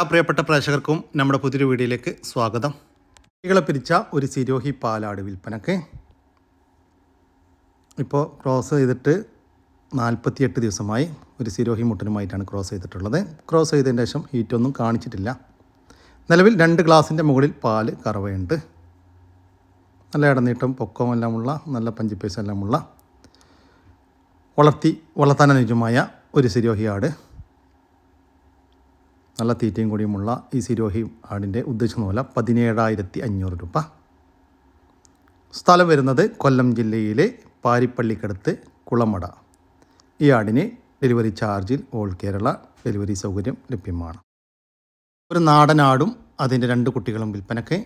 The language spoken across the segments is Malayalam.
ആ പ്രിയപ്പെട്ട പ്രേക്ഷകർക്കും നമ്മുടെ പുതിയൊരു വീഡിയോയിലേക്ക് സ്വാഗതം. കുട്ടികളെ പിരിച്ച ഒരു സിരോഹി പാലാട് വിൽപ്പനക്ക്. ഇപ്പോൾ ക്രോസ് ചെയ്തിട്ട് നാൽപ്പത്തിയെട്ട് ദിവസമായി ഒരു സിരോഹി മുട്ടനുമായിട്ടാണ് ക്രോസ് ചെയ്തിട്ടുള്ളത്. ക്രോസ് ചെയ്തതിന് ശേഷം ഹീറ്റൊന്നും കാണിച്ചിട്ടില്ല. നിലവിൽ രണ്ട് ഗ്ലാസിന്റെ മുകളിൽ പാൽ കറവയുണ്ട്. നല്ല ഇടനീട്ടം പൊക്കവും എല്ലാമുള്ള നല്ല പഞ്ചിപ്പേസെല്ലാമുള്ള വളർത്തി വളർത്താൻ അനുയോജ്യമായ ഒരു സിരോഹിയാട് നല്ല തീറ്റയും കൂടിയുമുള്ള ഈ സിരോഹി ആടിന്റെ ഉദ്ദേശിക്കുന്ന പോലെ പതിനേഴായിരത്തി അഞ്ഞൂറ് രൂപ. സ്ഥലം വരുന്നത് കൊല്ലം ജില്ലയിലെ പാരിപ്പള്ളിക്കടുത്ത് കുളമട. ഈ ആടിന് ഡെലിവറി ചാർജിൽ ഓൾ കേരള ഡെലിവറി സൗകര്യം ലഭ്യമാണ്. ഒരു നാടനാടും അതിന്റെ രണ്ട് കുട്ടികളും വിൽപ്പനയ്ക്ക്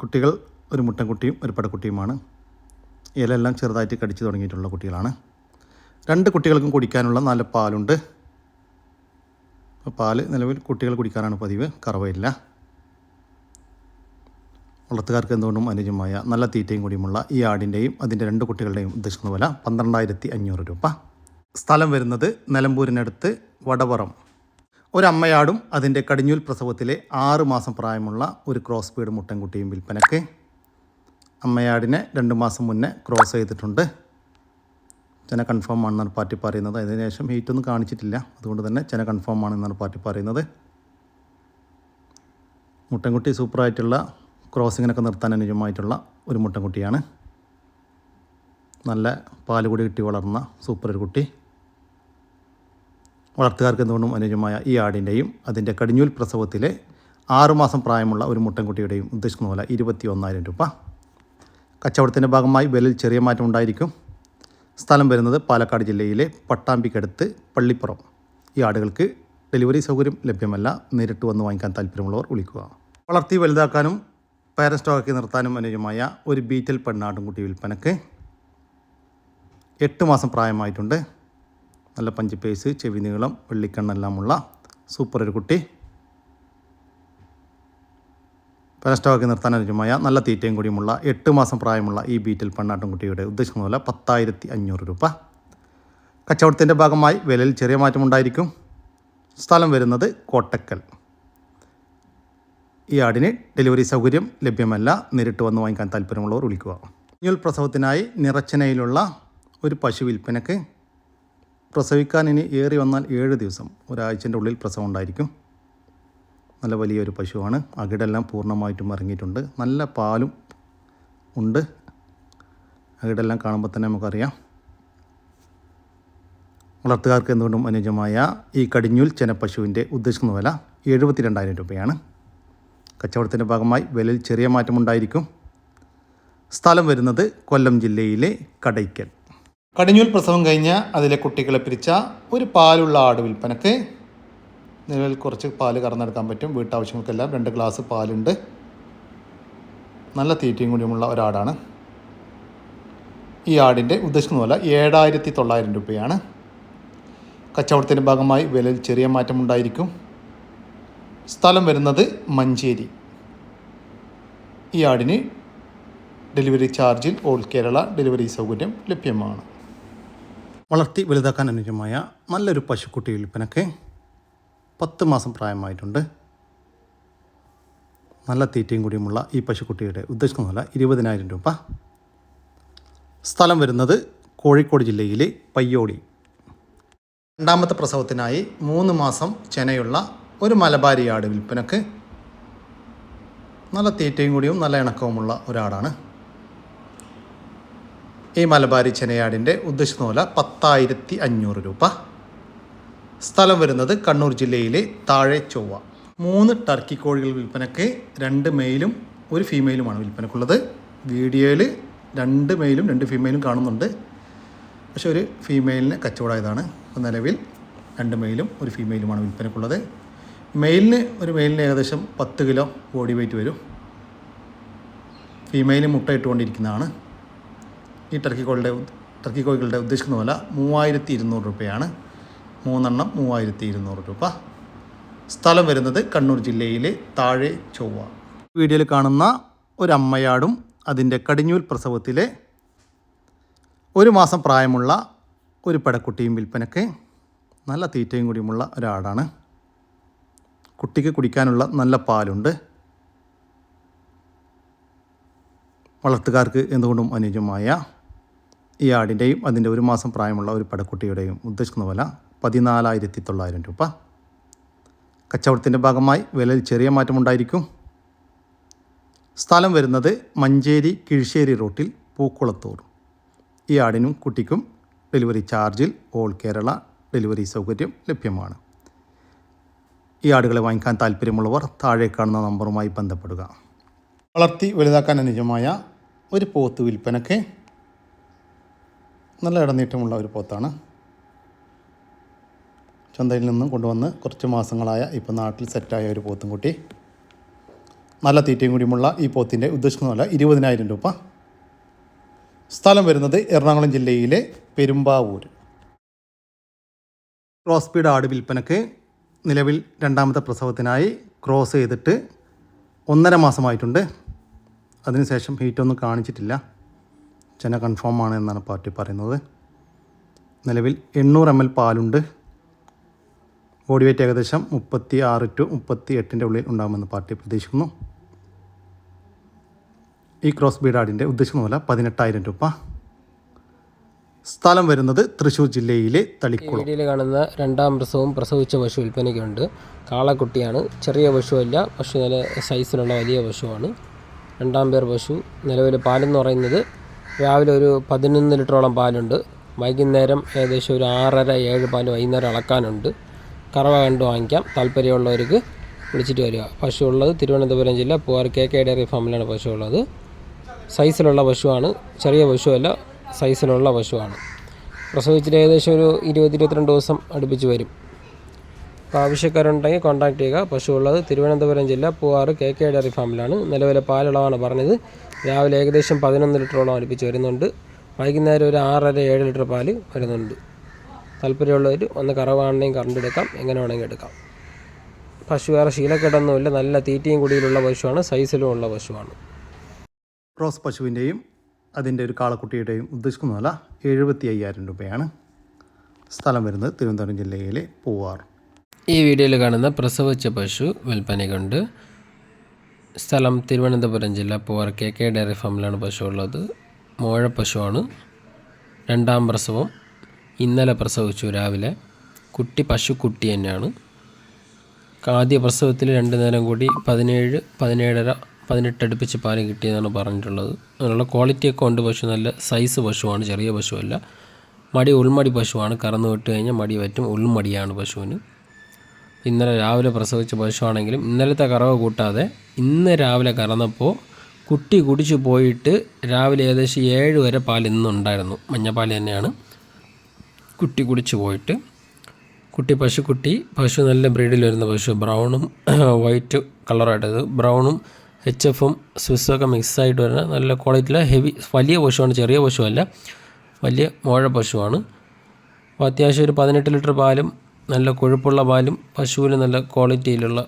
കുട്ടികൾ ഒരു മുട്ടൻകുട്ടിയും ഒരു പടക്കുട്ടിയുമാണ്. ഇലയെല്ലാം ചെറുതായിട്ട് കടിച്ചു തുടങ്ങിയിട്ടുള്ള കുട്ടികളാണ്. രണ്ട് കുട്ടികൾക്കും കുടിക്കാനുള്ള നല്ല പാലുണ്ട്. പാൽ നിലവിൽ കുട്ടികൾ കുടിക്കാനാണ് പതിവ്. കറവയില്ല. വളർത്തുകാർക്ക് എന്തുകൊണ്ടും അനുജമായ നല്ല തീറ്റയും കൂടിയുമുള്ള ഈ ആടിന്റെയും അതിന്റെ രണ്ട് കുട്ടികളുടെയും ഉദ്ദേശിക്കുന്ന വില പന്ത്രണ്ടായിരത്തി അഞ്ഞൂറ് രൂപ. സ്ഥലം വരുന്നത് നിലമ്പൂരിനടുത്ത് വടവറം. ഒരമ്മയാടും അതിന്റെ കടിഞ്ഞൂൽ പ്രസവത്തിലെ ആറ് മാസം പ്രായമുള്ള ഒരു ക്രോസ് ബീഡ് മുട്ടൻകുട്ടിയും വിൽപ്പനയ്ക്ക്. അമ്മയാടിനെ രണ്ട് മാസം മുന്നേ ക്രോസ് ചെയ്തിട്ടുണ്ട്. ചെന കൺഫേം ആണെന്നാണ് പാർട്ടി പറയുന്നത്. അതിനുശേഷം ഹീറ്റൊന്നും കാണിച്ചിട്ടില്ല. അതുകൊണ്ട് തന്നെ ചെന കൺഫേം ആണെന്നാണ് പാർട്ടി പറയുന്നത്. മുട്ടൻകുട്ടി സൂപ്പറായിട്ടുള്ള ക്രോസിങ്ങിനൊക്കെ നിർത്താൻ അനുയോജ്യമായിട്ടുള്ള ഒരു മുട്ടൻകുട്ടിയാണ്. നല്ല പാൽ കൂടി കിട്ടി വളർന്ന സൂപ്പർ ഒരു കുട്ടി. വളർത്തുകാർക്ക് എന്തുകൊണ്ടും അനുയോജ്യമായ ഈ ആടിന്റെയും അതിന്റെ കടിഞ്ഞൂൽ പ്രസവത്തിലെ ആറുമാസം പ്രായമുള്ള ഒരു മുട്ടൻകുട്ടിയുടെയും ഉദ്ദേശിക്കുന്ന പോലെ ഇരുപത്തി ഒന്നായിരം രൂപ. കച്ചവടത്തിന്റെ ഭാഗമായി വിലയിൽ ചെറിയ മാറ്റം ഉണ്ടായിരിക്കും. സ്ഥലം വരുന്നത് പാലക്കാട് ജില്ലയിലെ പട്ടാമ്പിക്കടുത്ത് പള്ളിപ്പുറം. ഈ ആടുകൾക്ക് ഡെലിവറി സൗകര്യം ലഭ്യമല്ല. നേരിട്ട് വന്ന് വാങ്ങിക്കാൻ താല്പര്യമുള്ളവർ വിളിക്കുക. വളർത്തി വലുതാക്കാനും പാരൻ സ്റ്റോക്കാക്കി നിർത്താനും അനുയോജ്യമായ ഒരു ബീറ്റൽ പെണ്ണാട്ടുംകുട്ടി വിൽപ്പനക്ക് എട്ട് മാസം പ്രായമായിട്ടുണ്ട്. നല്ല പഞ്ചിപ്പേസ് ചെവി നീളം വെള്ളിക്കണ്ണെല്ലാമുള്ള സൂപ്പർ ഒരു കുട്ടി. പരസ്റ്റോക്കി നിർത്താൻ അനുജമായ നല്ല തീറ്റയും കൂടിയുമുള്ള എട്ട് മാസം പ്രായമുള്ള ഈ ബീറ്റിൽ പെണ്ണാട്ടുംകുട്ടിയുടെ ഉദ്ദേശിക്കുന്ന പോലെ പത്തായിരത്തി അഞ്ഞൂറ് രൂപ. കച്ചവടത്തിന്റെ ഭാഗമായി വിലയിൽ ചെറിയ മാറ്റമുണ്ടായിരിക്കും സ്ഥലം വരുന്നത് കോട്ടക്കൽ. ഈ ആടിന് ഡെലിവറി സൗകര്യം ലഭ്യമല്ല. നേരിട്ട് വന്ന് വാങ്ങിക്കാൻ താല്പര്യമുള്ളവർ വിളിക്കുക. കുഞ്ഞുൽ പ്രസവത്തിനായി നിറച്ചനയിലുള്ള ഒരു പശു വിൽപ്പനക്ക് പ്രസവിക്കാൻ ഇനി ഏറി വന്നാൽ ഏഴ് ദിവസം. ഒരാഴ്ചന്റെ ഉള്ളിൽ പ്രസവം ഉണ്ടായിരിക്കും. നല്ല വലിയൊരു പശുവാണ്. അകിടെല്ലാം പൂർണമായിട്ടും ഇറങ്ങിയിട്ടുണ്ട്. നല്ല പാലും ഉണ്ട്. അകിടെല്ലാം കാണുമ്പോൾ തന്നെ നമുക്കറിയാം. വളർത്തുകാർക്ക് എന്തുകൊണ്ടും അനുയോജ്യമായ ഈ കടിഞ്ഞൂൽ ചെനപ്പശുവിന്റെ ഉദ്ദേശിക്കുന്ന വില എഴുപത്തി രണ്ടായിരം രൂപയാണ്. കച്ചവടത്തിന്റെ ഭാഗമായി വിലയിൽ ചെറിയ മാറ്റമുണ്ടായിരിക്കും സ്ഥലം വരുന്നത് കൊല്ലം ജില്ലയിലെ കടയ്ക്കൽ. കടിഞ്ഞൂൽ പ്രസവം കഴിഞ്ഞ അതിലെ കുട്ടികളെ പിരിച്ച ഒരു പാലുള്ള ആട് വിൽപ്പനക്ക് നിലവിൽ കുറച്ച് പാൽ കറന്നെടുക്കാൻ പറ്റും. വീട്ടാവശ്യങ്ങൾക്കെല്ലാം രണ്ട് ഗ്ലാസ് പാലുണ്ട്. നല്ല തീറ്റയും കൂടിയുമുള്ള ഒരാടാണ്. ഈ ആടിന്റെ ഉദ്ദേശിക്കുന്ന പോലെ ഏഴായിരത്തി തൊള്ളായിരം രൂപയാണ്. കച്ചവടത്തിന്റെ ഭാഗമായി വിലയിൽ ചെറിയ മാറ്റമുണ്ടായിരിക്കും സ്ഥലം വരുന്നത് മഞ്ചേരി. ഈ ആടിന് ഡെലിവറി ചാർജിൽ ഓൾ കേരള ഡെലിവറി സൗകര്യം ലഭ്യമാണ്. വളർത്തി വലുതാക്കാൻ അനുയോജ്യമായ നല്ലൊരു പശുക്കുട്ടി വിൽപ്പനക്ക് പത്ത് മാസം പ്രായമായിട്ടുണ്ട്. നല്ല തീറ്റയും കൂടിയുമുള്ള ഈ പശുക്കുട്ടിയുടെ ഉദ്ദേശിക്കുന്നതല്ല ഇരുപതിനായിരം രൂപ. സ്ഥലം വരുന്നത് കോഴിക്കോട് ജില്ലയിലെ പയ്യോളി രണ്ടാമത്തെ പ്രസവത്തിനായി മൂന്ന് മാസം ചെനയുള്ള ഒരു മലബാരി ആട് വിൽപ്പനക്ക് നല്ല തീറ്റയും കൂടിയും നല്ല ഇണക്കവുമുള്ള ഒരാടാണ്. ഈ മലബാരി ചെനയാടിന്റെ ഉദ്ദേശിക്കുന്ന പോലെ പത്തായിരത്തി അഞ്ഞൂറ് രൂപ. സ്ഥലം വരുന്നത് കണ്ണൂർ ജില്ലയിലെ താഴെ ചൊവ്വ. മൂന്ന് ടർക്കി കോഴികൾ വിൽപ്പനയ്ക്ക് രണ്ട് മെയിലും ഒരു ഫീമെയിലുമാണ് വിൽപ്പനക്കുള്ളത്. വീഡിയോയിൽ രണ്ട് മെയിലും രണ്ട് ഫീമെയിലും കാണുന്നുണ്ട്. പക്ഷെ ഒരു ഫീമെയിലിന് കച്ചവടമായതാണ്. അപ്പോൾ നിലവിൽ രണ്ട് മെയിലും ഒരു ഫീമെയിലുമാണ് വിൽപ്പനക്കുള്ളത്. മെയിലിന് ഒരു മെയിലിന് ഏകദേശം പത്ത് കിലോ ബോഡി വെയിറ്റ് വരും. ഫീമെയിൽ മുട്ട ഇട്ടുകൊണ്ടിരിക്കുന്നതാണ്. ഈ ടർക്കി കോഴികളുടെ ടർക്കി കോഴികളുടെ ഉദ്ദേശിക്കുന്ന വില മൂവായിരത്തി ഇരുന്നൂറ് രൂപയാണ്. മൂന്നെണ്ണം മൂവായിരത്തി ഇരുന്നൂറ് രൂപ. സ്ഥലം വരുന്നത് കണ്ണൂർ ജില്ലയിലെ താഴെ ചൊവ്വ. വീഡിയോയിൽ കാണുന്ന ഒരു അമ്മയാടും അതിന്റെ കടിഞ്ഞൂൽ പ്രസവത്തിലെ ഒരു മാസം പ്രായമുള്ള ഒരു പടക്കുട്ടിയും വിൽപ്പനയ്ക്ക് നല്ല തീറ്റയും കൂടിയുമുള്ള ഒരാടാണ്. കുട്ടിക്ക് കുടിക്കാനുള്ള നല്ല പാലുണ്ട്. വളർത്തുകാർക്ക് എന്തുകൊണ്ടും അനുയോജ്യമായ ഈ ആടിന്റെയും അതിന്റെ ഒരു മാസം പ്രായമുള്ള ഒരു പടക്കുട്ടിയുടെയും ഉദ്ദേശിക്കുന്ന വില പതിനാലായിരത്തി തൊള്ളായിരം രൂപ. കച്ചവടത്തിന്റെ ഭാഗമായി വിലയിൽ ചെറിയ മാറ്റമുണ്ടായിരിക്കും സ്ഥലം വരുന്നത് മഞ്ചേരി കിഴിശ്ശേരി റോട്ടിൽ പൂക്കുളത്തൂർ. ഈ ആടിനും കുട്ടിക്കും ഡെലിവറി ചാർജിൽ ഓൾ കേരള ഡെലിവറി സൗകര്യം ലഭ്യമാണ്. ഈ ആടുകളെ വാങ്ങിക്കാൻ താല്പര്യമുള്ളവർ താഴെ കാണുന്ന നമ്പറുമായി ബന്ധപ്പെടുക. വളർത്തി വലുതാക്കാൻ അനുജമായ ഒരു പോത്ത് വിൽപ്പനയ്ക്ക് നല്ല ഇടനീട്ടമുള്ള ഒരു പോത്താണ്. ചന്തയിൽ നിന്നും കൊണ്ടുവന്ന് കുറച്ച് മാസങ്ങളായ ഇപ്പോൾ നാട്ടിൽ സെറ്റായ ഒരു പോത്തും കുട്ടി. നല്ല തീറ്റയും കൂടിയുമുള്ള ഈ പോത്തിന്റെ ഉദ്ദേശിക്കുന്ന വില ഇരുപതിനായിരം രൂപ. സ്ഥലം വരുന്നത് എറണാകുളം ജില്ലയിലെ പെരുമ്പാവൂർ. ക്രോസ് സ്പീഡ് ആട് വിൽപ്പനക്ക് നിലവിൽ രണ്ടാമത്തെ പ്രസവത്തിനായി ക്രോസ് ചെയ്തിട്ട് ഒന്നര മാസമായിട്ടുണ്ട്. അതിനുശേഷം ഹീറ്റൊന്നും കാണിച്ചിട്ടില്ല. ചെന കൺഫേം ആണ് എന്നാണ് പാർട്ടി പറയുന്നത്. നിലവിൽ എണ്ണൂറ് എം എൽ പാലുണ്ട്. ബോഡി വെയ്റ്റ് ഏകദേശം മുപ്പത്തി ആറ് ടു മുപ്പത്തി എട്ടിന്റെ ഉള്ളിൽ ഉണ്ടാകുമെന്ന് പാർട്ടി പ്രതീക്ഷിക്കുന്നു. ഈ ക്രോസ് ബീഡ് ആടിന്റെ ഉദ്ദേശിക്കുന്ന വില പതിനെട്ടായിരം രൂപ. സ്ഥലം വരുന്നത് തൃശ്ശൂർ ജില്ലയിലെ തളിക്കുളം. വീഡിയോയിൽ കാണുന്ന രണ്ടാം പ്രസവവും പ്രസവിച്ച പശു വിൽപ്പനയ്ക്കുണ്ട്. കാളക്കുട്ടിയാണ്. ചെറിയ പശുവല്ല പശു നല്ല സൈസിലുള്ള വലിയ പശുവാണ്. രണ്ടാം പേർ പശു. നിലവിൽ പാലെന്ന് പറയുന്നത് രാവിലെ ഒരു പതിനൊന്ന് ലിറ്ററോളം പാലുണ്ട്. വൈകുന്നേരം ഏകദേശം ഒരു ആറര ഏഴ് പാൽ വൈകുന്നേരം അളക്കാനുണ്ട്. കറവ കണ്ട് വാങ്ങിക്കാം. താല്പര്യമുള്ളവർക്ക് വിളിച്ചിട്ട് വരിക. പശു ഉള്ളത് തിരുവനന്തപുരം ജില്ല പൂവാർ കെ കെ ഡയറി ഫാമിലാണ് പശു ഉള്ളത് സൈസിലുള്ള പശുവാണ്. ചെറിയ പശുവല്ല സൈസിലുള്ള പശുവാണ്. പ്രസവിച്ചിട്ട് ഏകദേശം ഒരു ഇരുപത് ഇരുപത്തിരണ്ട് ദിവസം അടുപ്പിച്ച് വരും. അപ്പോൾ ആവശ്യക്കാരുണ്ടെങ്കിൽ കോൺടാക്ട് ചെയ്യുക. പശു ഉള്ളത് തിരുവനന്തപുരം ജില്ല പൂവാർ കെ കെ ഡയറി ഫാമിലാണ്. നിലവിലെ പാലളവാണ് പറഞ്ഞത്. രാവിലെ ഏകദേശം പതിനൊന്ന് ലിറ്ററോളം അടുപ്പിച്ച് വരുന്നുണ്ട്. വൈകുന്നേരം ഒരു ആറര ഏഴ് ലിറ്റർ പാൽ വരുന്നുണ്ട്. താല്പര്യമുള്ളവർ ഒന്ന് കറവാണെങ്കിൽ കറണ്ട് എടുക്കാം എങ്ങനെ വേണമെങ്കിൽ എടുക്കാം. പശു വേറെ ശീലക്കെട്ടൊന്നുമില്ല നല്ല തീറ്റയും കുടിയിലുള്ള പശുവാണ് സൈസിലും ഉള്ള പശുവാണ്. ക്രോസ് പശുവിന്റെയും അതിന്റെ ഒരു കാളക്കുട്ടിയുടെയും ഉദ്ദേശിക്കുന്നതല്ല എഴുപത്തി അയ്യായിരം രൂപയാണ്. സ്ഥലം വരുന്നത് തിരുവനന്തപുരം ജില്ലയിലെ പൂവാർ. ഈ വീഡിയോയിൽ കാണുന്ന പ്രസവിച്ച പശു വിൽപ്പനയ്ക്കുണ്ട്. സ്ഥലം തിരുവനന്തപുരം ജില്ല പൂവാർ. കെ കെ ഡയറി ഫാമിലാണ് പശു ഉള്ളത്. മോഴ പശുവാണ്. രണ്ടാം പ്രസവം. ഇന്നലെ പ്രസവിച്ചു രാവിലെ. കുട്ടി പശുക്കുട്ടി തന്നെയാണ്. ആദ്യ പ്രസവത്തിൽ രണ്ട് നേരം കൂടി പതിനേഴ് പതിനേഴര പതിനെട്ട് അടുപ്പിച്ച് പാൽ കിട്ടിയെന്നാണ് പറഞ്ഞിട്ടുള്ളത്. അതിനുള്ള ക്വാളിറ്റിയൊക്കെ ഉണ്ട് പശു നല്ല സൈസ് പശുവാണ് ചെറിയ പശുവല്ല. മടി ഉൾമടി പശുവാണ്. കറന്നു വിട്ട് കഴിഞ്ഞാൽ മടി പറ്റും ഉൾമടിയാണ് പശുവിന്. ഇന്നലെ രാവിലെ പ്രസവിച്ച പശുവാണെങ്കിലും ഇന്നലത്തെ കറവ് കൂട്ടാതെ ഇന്ന് രാവിലെ കറന്നപ്പോൾ കുട്ടി കുടിച്ചു പോയിട്ട് രാവിലെ ഏകദേശം ഏഴ് വരെ പാൽ ഇന്നുണ്ടായിരുന്നു. മഞ്ഞപ്പാൽ തന്നെയാണ്. കുട്ടി കുടിച്ചു പോയിട്ട് കുട്ടി പശുക്കുട്ടി പശു നല്ല ബ്രീഡിൽ വരുന്ന പശു. ബ്രൗണും വൈറ്റ് കളറായിട്ടത് ബ്രൗണും എച്ച് എഫും സ്വിസ്സൊക്കെ മിക്സായിട്ട് വരുന്ന നല്ല ക്വാളിറ്റിയിലെ ഹെവി വലിയ പശുവാണ് ചെറിയ പശുവല്ല. വലിയ മോഴ പശുവാണ്. അപ്പോൾ അത്യാവശ്യം ഒരു പതിനെട്ട് ലിറ്റർ പാലും നല്ല കൊഴുപ്പുള്ള പാലും പശുവിന് നല്ല ക്വാളിറ്റിയിലുള്ള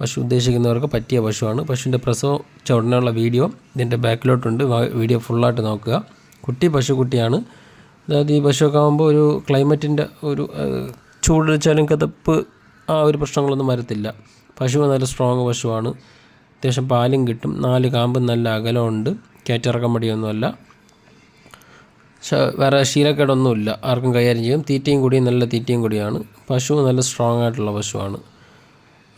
പശു ഉദ്ദേശിക്കുന്നവർക്ക് പറ്റിയ പശുവാണ്. പശുവിന്റെ പ്രസവ ചുടനുള്ള വീഡിയോ ഇതിന്റെ ബാക്കിലോട്ടുണ്ട്. വീഡിയോ ഫുള്ളായിട്ട് നോക്കുക. കുട്ടി പശുക്കുട്ടിയാണ്. അതായത് ഈ പശുവൊക്കെ ആകുമ്പോൾ ഒരു ക്ലൈമറ്റിന്റെ ഒരു ചൂടടിച്ചാലും കതപ്പ് ആ ഒരു പ്രശ്നങ്ങളൊന്നും വരത്തില്ല. പശു നല്ല സ്ട്രോങ് പശുവാണ്. അത്യാവശ്യം പാലും കിട്ടും. നാല് കാമ്പും നല്ല അകലമുണ്ട്. കയറ്റിറക്കം മടിയൊന്നുമല്ല. വേറെ ശീലക്കേടൊന്നുമില്ല. ആർക്കും കൈകാര്യം ചെയ്യും. തീറ്റയും കൂടി നല്ല തീറ്റയും കൂടിയാണ്. പശു നല്ല സ്ട്രോങ് ആയിട്ടുള്ള പശുവാണ്.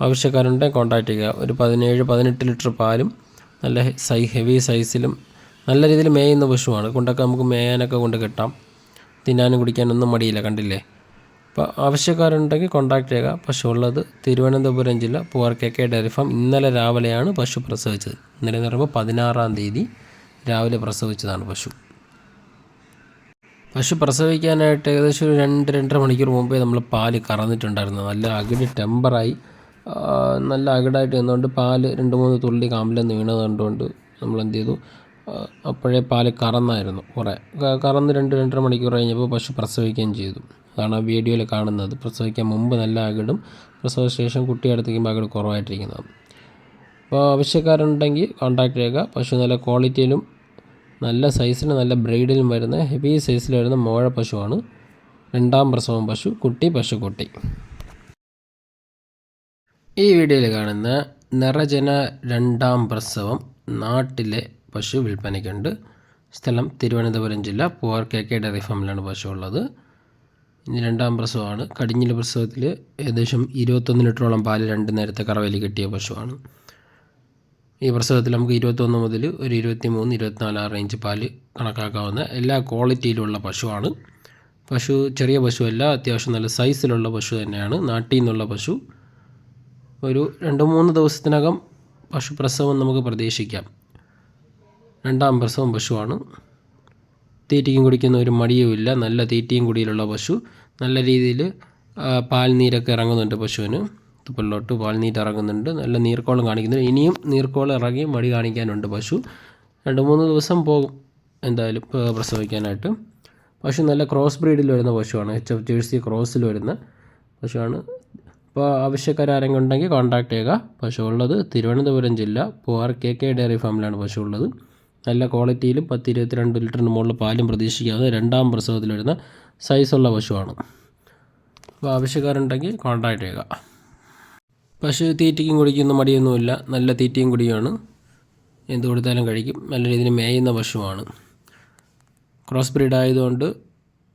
ആവശ്യക്കാരുണ്ടെങ്കിൽ കോൺടാക്ട് ചെയ്യുക. ഒരു പതിനേഴ് പതിനെട്ട് ലിറ്റർ പാലും നല്ല സൈ ഹെവി സൈസിലും നല്ല രീതിയിൽ മേയുന്ന പശുവാണ്. കൊണ്ടൊക്കെ നമുക്ക് മേയാനൊക്കെ കൊണ്ട് കിട്ടാം. തിന്നാനും കുടിക്കാനൊന്നും മടിയില്ല കണ്ടില്ലേ? അപ്പോൾ ആവശ്യക്കാരുണ്ടെങ്കിൽ കോൺടാക്ട് ചെയ്യുക. പശു ഉള്ളത് തിരുവനന്തപുരം ജില്ല പൂവാർ കെ ഡയറി ഫാം ഇന്നലെ രാവിലെയാണ് പശു പ്രസവിച്ചത്. ഇന്നലെ എന്ന് പറയുമ്പോൾ പതിനാറാം തീയതി രാവിലെ പ്രസവിച്ചതാണ് പശു. പശു പ്രസവിക്കാനായിട്ട് ഏകദേശം ഒരു രണ്ട് രണ്ടര മണിക്കൂർ മുമ്പേ നമ്മൾ പാൽ കറന്നിട്ടുണ്ടായിരുന്നു. നല്ല അകിട് ടെമ്പറായി. നല്ല അകിടായിട്ട് നിന്നുകൊണ്ട് പാൽ രണ്ട് മൂന്ന് തുള്ളി കാമ്പിലെന്ന് വീണത് കണ്ടുകൊണ്ട് നമ്മൾ എന്ത് ചെയ്തു? അപ്പോഴേ പാൽ കറന്നായിരുന്നു കുറേ. കറന്ന് രണ്ട് രണ്ടര മണിക്കൂർ കഴിഞ്ഞപ്പോൾ പശു പ്രസവിക്കുകയും ചെയ്തു. അതാണ് ആ വീഡിയോയിൽ കാണുന്നത്. പ്രസവിക്കാൻ മുമ്പ് നല്ല അകിടും പ്രസവ ശേഷം കുട്ടി അടുത്തേക്കുമ്പോൾ അകിട് കുറവായിട്ടിരിക്കുന്നത്. അപ്പോൾ ആവശ്യക്കാരുണ്ടെങ്കിൽ കോൺടാക്ട് ചെയ്യുക പശു നല്ല ക്വാളിറ്റിയിലും നല്ല സൈസിലും നല്ല ബ്രീഡിലും വരുന്ന ഹെവി സൈസിൽ വരുന്ന മോഴ പശുവാണ്. രണ്ടാം പ്രസവം പശു കുട്ടി പശുക്കുട്ടി ഈ വീഡിയോയിൽ കാണുന്ന നിറജന രണ്ടാം പ്രസവം നാട്ടിലെ പശു വിൽപ്പനയ്ക്കുണ്ട്. സ്ഥലം തിരുവനന്തപുരം ജില്ല. പൂവാർ കെ കെ ഡയറി ഫാമിലാണ് പശു ഉള്ളത് ഇനി രണ്ടാം പ്രസവമാണ്. കടിഞ്ഞിലെ പ്രസവത്തിൽ ഏകദേശം ഇരുപത്തൊന്ന് ലിറ്ററോളം പാൽ രണ്ട് നേരത്തെ കറവയിൽ കിട്ടിയ പശുവാണ്. ഈ പ്രസവത്തിൽ നമുക്ക് ഇരുപത്തൊന്ന് മുതൽ ഒരു ഇരുപത്തി മൂന്ന് ഇരുപത്തിനാല് ആ റേഞ്ച് പാൽ കണക്കാക്കാവുന്ന എല്ലാ ക്വാളിറ്റിയിലുള്ള പശുവാണ്. പശു ചെറിയ പശുവല്ല അത്യാവശ്യം നല്ല സൈസിലുള്ള പശു തന്നെയാണ്. നാട്ടിൽ നിന്നുള്ള പശു. ഒരു രണ്ട് മൂന്ന് ദിവസത്തിനകം പശു പ്രസവം നമുക്ക് പ്രതീക്ഷിക്കാം. രണ്ടാം പ്രസവം പശുവാണ്. തീറ്റയും കുടിക്കുന്ന ഒരു മടിയുമില്ല നല്ല തീറ്റയും കുടിയിലുള്ള പശു. നല്ല രീതിയിൽ പാൽനീരൊക്കെ ഇറങ്ങുന്നുണ്ട് പശുവിന്. തുപ്പലിലോട്ട് പാൽനീര് ഇറങ്ങുന്നുണ്ട്. നല്ല നീർക്കോളം കാണിക്കുന്നുണ്ട്. ഇനിയും നീർക്കോളം ഇറങ്ങി മടി കാണിക്കാനുണ്ട് പശു. രണ്ട് മൂന്ന് ദിവസം പോകും എന്തായാലും പ്രസവിക്കാനായിട്ട്. പശു നല്ല ക്രോസ് ബ്രീഡിൽ വരുന്ന പശുവാണ്. എച്ച് എഫ് ജേഴ്സി ക്രോസിൽ വരുന്ന പശുവാണ്. അപ്പോൾ ആവശ്യക്കാരെങ്കിലും ഉണ്ടെങ്കിൽ കോൺടാക്ട് ചെയ്യുക. പശു ഉള്ളത് തിരുവനന്തപുരം ജില്ല പൂവാർ കെ കെ ഡയറി ഫാമിലാണ് പശു ഉള്ളത്. നല്ല ക്വാളിറ്റിയിലും പത്ത് ഇരുപത്തിരണ്ട് ലിറ്ററിന് മുകളിൽ പാലും പ്രതീക്ഷിക്കാവുന്ന രണ്ടാം പ്രസവത്തിൽ വരുന്ന സൈസുള്ള പശുവാണ്. അപ്പോൾ ആവശ്യക്കാരുണ്ടെങ്കിൽ കോൺടാക്ട് ചെയ്യുക. പശു തീറ്റയ്ക്കും കുടിക്കുന്ന മടിയൊന്നുമില്ല. നല്ല തീറ്റയും കുടിയാണ് എന്ത് കൊടുത്താലും കഴിക്കും. നല്ല രീതിയിൽ മേയുന്ന പശുവാണ്. ക്രോസ് ബ്രീഡ് ആയതുകൊണ്ട്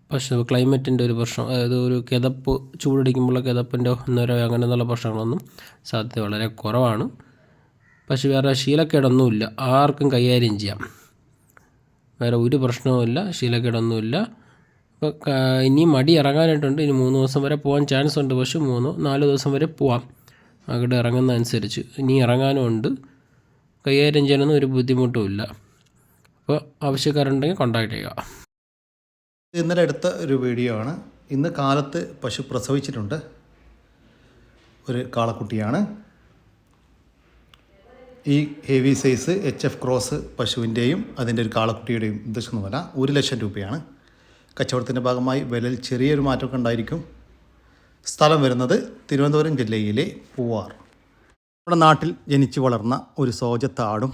പശു ക്ലൈമറ്റിന്റെ ഒരു പ്രശ്നം അതായത് ഒരു കിതപ്പ് ചൂടടിക്കുമ്പോഴുള്ള കിതപ്പിന്റെ ഒന്നരോ അങ്ങനെ എന്നുള്ള പ്രശ്നങ്ങളൊന്നും സാധ്യത വളരെ കുറവാണ്. പശു വേറെ ശീലക്കേടൊന്നുമില്ല. ആർക്കും കൈകാര്യം ചെയ്യാം. വേറെ ഒരു പ്രശ്നവുമില്ല ശീലക്കേടൊന്നുമില്ല. ഇപ്പോൾ ഇനി മടി ഇറങ്ങാനായിട്ടുണ്ട്. ഇനി മൂന്ന് ദിവസം വരെ പോകാൻ ചാൻസ് ഉണ്ട്. പക്ഷെ മൂന്നോ നാല് ദിവസം വരെ പോവാം. അങ്ങോട്ട് ഇറങ്ങുന്നതനുസരിച്ച് ഇനി ഇറങ്ങാനും ഉണ്ട്. കൈകാര്യം ചെയ്യാനൊന്നും ഒരു ബുദ്ധിമുട്ടുമില്ല അപ്പോൾ ആവശ്യക്കാരുണ്ടെങ്കിൽ കോൺടാക്ട് ചെയ്യുക. ഇന്നലെ എടുത്ത ഒരു വീഡിയോ ആണ്. ഇന്ന് കാലത്ത് പശു പ്രസവിച്ചിട്ടുണ്ട്. ഒരു കാളക്കുട്ടിയാണ്. ഈ heavy size H F cross പശുവിന്റെയും അതിന്റെ ഒരു കാളക്കുട്ടിയുടെയും ഉദ്ദേശിക്കുന്ന വില ഒരു ലക്ഷം രൂപയാണ്. കച്ചവടത്തിന്റെ ഭാഗമായി വിലയിൽ ചെറിയൊരു മാറ്റമൊക്കെ ഉണ്ടായിരിക്കും. സ്ഥലം വരുന്നത് തിരുവനന്തപുരം ജില്ലയിലെ പൂവാർ. നമ്മുടെ നാട്ടിൽ ജനിച്ചു വളർന്ന ഒരു സോജത്താടും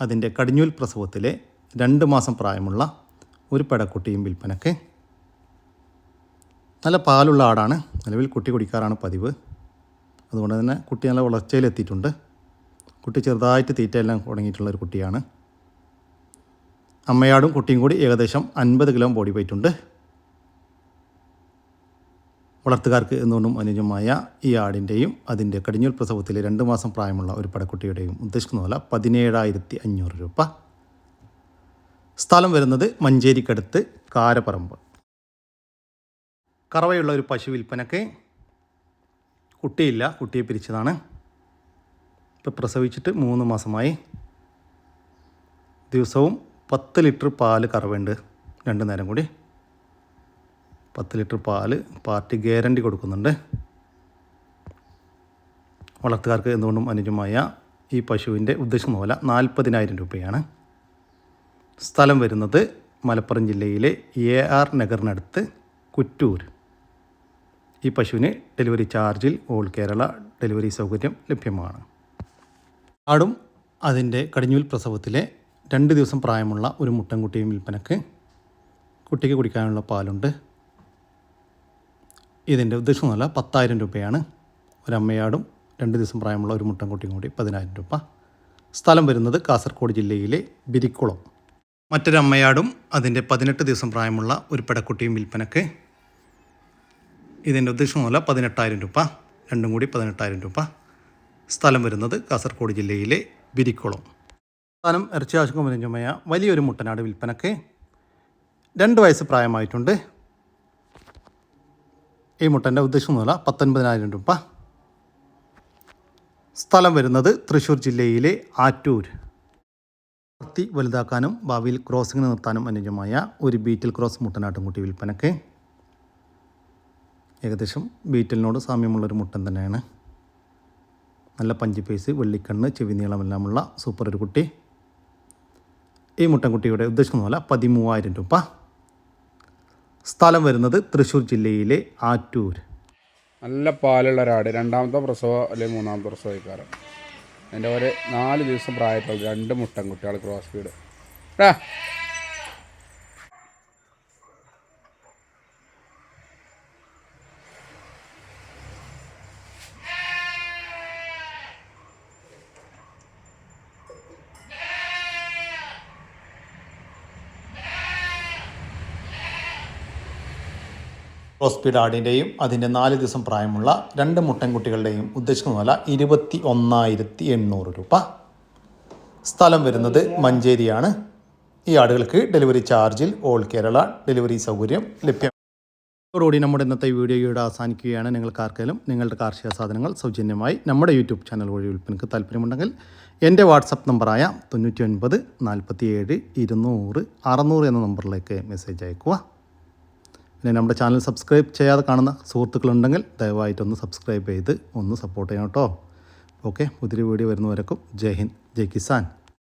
അതിന്റെ കടിഞ്ഞൂൽ പ്രസവത്തിലെ രണ്ട് മാസം പ്രായമുള്ള ഒരു പെടക്കുട്ടിയും വിൽപ്പനക്ക്. നല്ല പാലുള്ള ആടാണ്. നിലവിൽ കുട്ടി കുടിക്കാറാണ് പതിവ്. അതുകൊണ്ട് തന്നെ കുട്ടി നല്ല വളർച്ചയിലെത്തിയിട്ടുണ്ട്. കുട്ടി ചെറുതായിട്ട് തീറ്റയെല്ലാം തുടങ്ങിയിട്ടുള്ള ഒരു കുട്ടിയാണ്. അമ്മയാടും കുട്ടിയും കൂടി ഏകദേശം അൻപത് കിലോ ബോഡി വെയിറ്റ് ഉണ്ട്. വളർത്തുകാർക്ക് എന്നുകൊണ്ടും അനുജമായ ഈ ആടിന്റെയും അതിന്റെ കടിഞ്ഞൂൽ പ്രസവത്തിലെ രണ്ട് മാസം പ്രായമുള്ള ഒരു പടക്കുട്ടിയുടെയും ഉദ്ദേശിക്കുന്ന പോലെ പതിനേഴായിരത്തി അഞ്ഞൂറ് രൂപ. സ്ഥലം വരുന്നത് മഞ്ചേരിക്കടുത്ത് കാരപ്പറമ്പ് കറവയുള്ള ഒരു പശു വിൽപ്പനക്ക് കുട്ടിയില്ല കുട്ടിയെ പിരിച്ചതാണ്. ഇപ്പോൾ പ്രസവിച്ചിട്ട് മൂന്ന് മാസമായി. ദിവസവും പത്ത് ലിറ്റർ പാൽ കറവുണ്ട് രണ്ട് നേരം കൂടി. പത്ത് ലിറ്റർ പാൽ പാർട്ടി ഗ്യാരണ്ടി കൊടുക്കുന്നുണ്ട്. വളർത്തുകാർക്ക് എന്തുകൊണ്ടും അനുജമായ ഈ പശുവിന്റെ ഉദ്ദേശിക്കുന്ന പോലെ നാൽപ്പതിനായിരം രൂപയാണ്. സ്ഥലം വരുന്നത് മലപ്പുറം ജില്ലയിലെ എ ആർ നഗറിനടുത്ത് കുറ്റൂർ. ഈ പശുവിന് ഡെലിവറി ചാർജിൽ ഓൾ കേരള ഡെലിവറി സൗകര്യം ലഭ്യമാണ്. ആടും അതിന്റെ കടിഞ്ഞൂൽ പ്രസവത്തിലെ രണ്ട് ദിവസം പ്രായമുള്ള ഒരു മുട്ടൻകുട്ടിയും വിൽപ്പനക്ക് കുട്ടിക്ക് കുടിക്കാനുള്ള പാലുണ്ട്. ഇതിന്റെ ഉദ്ദേശമൊന്നുമല്ല പത്തായിരം രൂപയാണ്. ഒരമ്മയാടും രണ്ട് ദിവസം പ്രായമുള്ള ഒരു മുട്ടൻകുട്ടിയും കൂടി പതിനായിരം രൂപ. സ്ഥലം വരുന്നത് കാസർഗോഡ് ജില്ലയിലെ ബിരിക്കുളം. മറ്റൊരമ്മയാടും അതിന്റെ പതിനെട്ട് ദിവസം പ്രായമുള്ള ഒരു പെടക്കുട്ടിയും വിൽപ്പനക്ക് ഇതിന്റെ ഉദ്ദേശമൊന്നുമല്ല പതിനെട്ടായിരം രൂപ. രണ്ടും കൂടി പതിനെട്ടായിരം രൂപ. സ്ഥലം വരുന്നത് കാസർഗോഡ് ജില്ലയിലെ ബിരിക്കുളം സ്ഥലം ഇറച്ചി ചുമയ വലിയൊരു മുട്ടനാട് വിൽപ്പനക്ക് രണ്ട് വയസ്സ് പ്രായമായിട്ടുണ്ട്. ഈ മുട്ടന്റെ ഉദ്ദേശമൊന്നുമല്ല പത്തൊൻപതിനായിരം രൂപ. സ്ഥലം വരുന്നത് തൃശ്ശൂർ ജില്ലയിലെ ആറ്റൂർ. വളർത്തി വലുതാക്കാനും ഭാവിയിൽ ക്രോസിങ്ങിന് നിർത്താനും അനുജമായ ഒരു ബീറ്റിൽ ക്രോസ് മുട്ടനാട്ടുംകുട്ടി വിൽപ്പനക്ക്. ഏകദേശം ബീറ്റലിനോട് സാമ്യമുള്ളൊരു മുട്ടൻ തന്നെയാണ്. നല്ല പഞ്ചി പേസ് വെള്ളിക്കണ്ണ് ചെവി നീളമെല്ലാമുള്ള സൂപ്പർ ഒരു കുട്ടി. ഈ മുട്ടൻകുട്ടിയുടെ ഉദ്ദേശിക്കുന്ന പോലെ പതിമൂവായിരം രൂപ. സ്ഥലം വരുന്നത് തൃശ്ശൂർ ജില്ലയിലെ ആറ്റൂർ. നല്ല പാലുള്ള ഒരാട് രണ്ടാമത്തെ പ്രസവ അല്ലെങ്കിൽ മൂന്നാമത്തെ പ്രസവക്കാരൻ എന്റെ ഒരു നാല് ദിവസം പ്രായത്തിൽ രണ്ട് മുട്ടൻകുട്ടികൾ ക്രോസ് ഫീഡ് ടാ ക്രോസ് സ്പീഡ് ആടിന്റെയും അതിന്റെ നാല് ദിവസം പ്രായമുള്ള രണ്ട് മുട്ടൻകുട്ടികളുടെയും ഉദ്ദേശിക്കുന്ന വില ഇരുപത്തി ഒന്നായിരത്തി എണ്ണൂറ് രൂപ. സ്ഥലം വരുന്നത് മഞ്ചേരിയാണ്. ഈ ആടുകൾക്ക് ഡെലിവറി ചാർജിൽ ഓൾ കേരള ഡെലിവറി സൗകര്യം ലഭ്യം. ഇതോടുകൂടി നമ്മുടെ ഇന്നത്തെ വീഡിയോയുടെ അവസാനിക്കുകയാണ്. നിങ്ങൾക്ക് ആർക്കെങ്കിലും നിങ്ങളുടെ കാർഷിക സാധനങ്ങൾ സൗജന്യമായി നമ്മുടെ യൂട്യൂബ് ചാനൽ വഴി വിൽപ്പനക്ക് താല്പര്യമുണ്ടെങ്കിൽ എന്റെ വാട്സപ്പ് നമ്പറായ തൊണ്ണൂറ്റി ഒൻപത് നാൽപ്പത്തി ഏഴ് ഇരുന്നൂറ് അറുന്നൂറ് എന്ന നമ്പറിലേക്ക് മെസ്സേജ് അയക്കുക പിന്നെ നമ്മുടെ ചാനൽ സബ്സ്ക്രൈബ് ചെയ്യാതെ കാണുന്ന സുഹൃത്തുക്കളുണ്ടെങ്കിൽ ദയവായിട്ടൊന്ന് സബ്സ്ക്രൈബ് ചെയ്ത് ഒന്ന് സപ്പോർട്ട് ചെയ്യണം കേട്ടോ. ഓക്കെ പുതിയൊരു വീഡിയോ വരുന്നവരക്കും ജയ് ഹിന്ദ് ജയ് കിസാൻ.